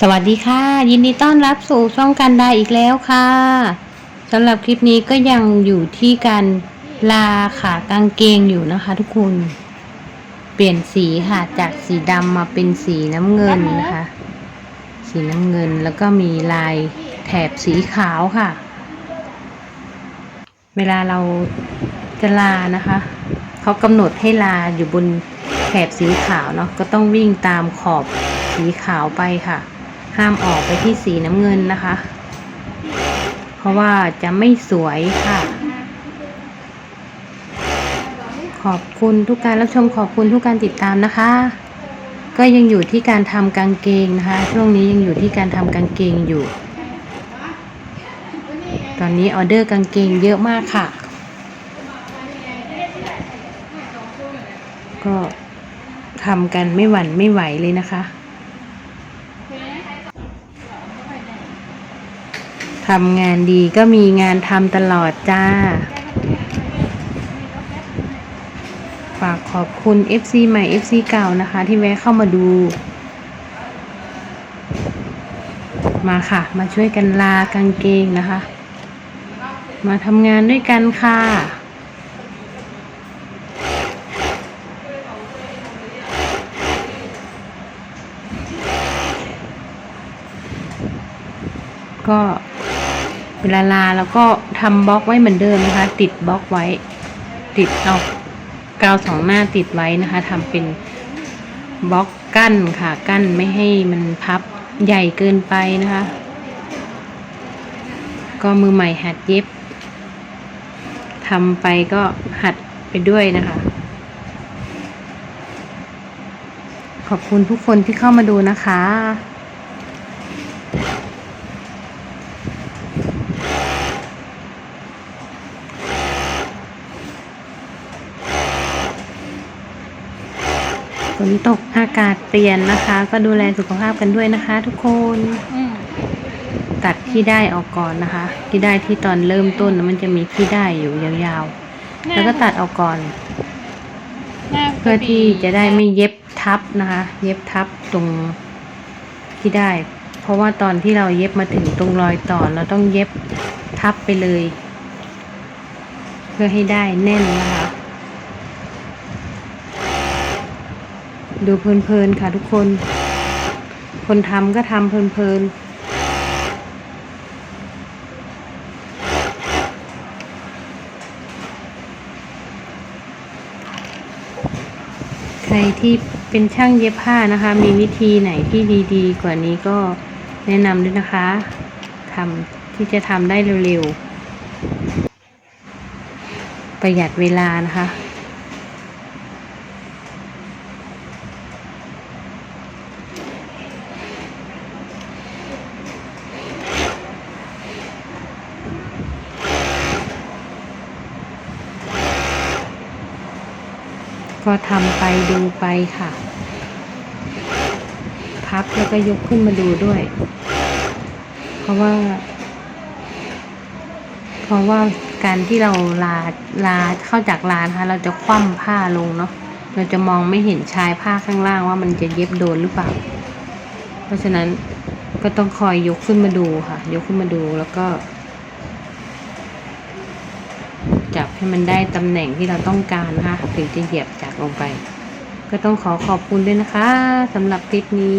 สวัสดีค่ะ ยินดีต้อนรับสู่ช่องกันได้อีกแล้วค่ะสำหรับคลิปนี้ก็ยังอยู่ที่การลาขากางเกงอยู่นะคะ ทุกคน เปลี่ยนสีค่ะจากสีดำมาเป็นสีน้ำเงินนะคะ สีน้ำเงินแล้วก็มีลายแถบสีขาวค่ะ เวลาเราจะลานะคะเขากำหนดให้ลาอยู่บนแถบสีขาวเนาะก็ต้องวิ่งตามขอบสีขาวไปค่ะ ห้ามออกไปที่สีน้ำเงินนะคะ เพราะว่าจะไม่สวยค่ะ ขอบคุณทุกการรับชมขอบคุณทุกการติดตามนะคะ ก็ยังอยู่ที่การทำกางเกงนะคะ ช่วงนี้ยังอยู่ที่การทำกางเกงอยู่ ตอนนี้ออเดอร์กางเกงเยอะมากค่ะ ก็ทำกันไม่หวั่นไม่ไหวเลยนะคะ ทำงานดีก็มีงานทำตลอดจ้า ฝากขอบคุณ FC ใหม่ FC เก่านะคะ ที่แวะเข้ามาดู มาค่ะ มาช่วยกันลากางเกงนะคะ มาทำงานด้วยกันค่ะก็ เวลาลาแล้วก็ทำบล็อกไว้เหมือนเดิมนะคะ ติดบล็อกไว้ ติดเอากาวสองหน้าติดไว้นะคะทำเป็นบล็อกกั้นค่ะ กั้นไม่ให้มันพับใหญ่เกินไปนะคะ ก็มือใหม่หัดเย็บทำไปก็หัดไปด้วยนะคะ ขอบคุณทุกคนที่เข้ามาดูนะคะ ฝนตกอากาศเปลี่ยนนะคะ ก็ดูแลสุขภาพกันด้วยนะคะ ทุกคนอืมตัดขี้ได้ออกก่อนนะคะ ขี้ได้ที่ตอนเริ่มต้นนะมันจะมีขี้ได้อยู่ยาวๆ แล้วก็ตัดออกก่อนหน้าเพื่อที่จะได้ไม่เย็บทับนะคะ เย็บทับตรงที่ได้ เพราะว่าตอนที่เราเย็บมาถึงตรงรอยต่อเราต้องเย็บทับไปเลย เพื่อให้ได้แน่นนะคะ ดูเพลินๆค่ะทุกคน คนทำก็ทำเพลินๆใครที่เป็นช่างเย็บผ้านะคะ มีวิธีไหนที่ดีๆ กว่านี้ก็แนะนำด้วยนะคะทำที่จะทำได้เร็วๆ ประหยัดเวลานะคะ ก็ทำไปดูไปค่ะ พับแล้วก็ยกขึ้นมาดูด้วย เพราะว่า เพราะว่าการที่เราลาลาเข้าจากลานะคะเราจะคว่ำผ้าลงเนาะเราจะมองไม่เห็นชายผ้าข้างล่างว่ามันจะเย็บโดนหรือเปล่า เพราะฉะนั้นก็ต้องคอยยกขึ้นมาดูค่ะ ยกขึ้นมาดูแล้วก็ จับ ให้มันได้ตำแหน่งที่เราต้องการนะคะถึงจะเหยียบจากลงไป ก็ต้องขอขอบคุณด้วยนะคะสำหรับคลิปนี้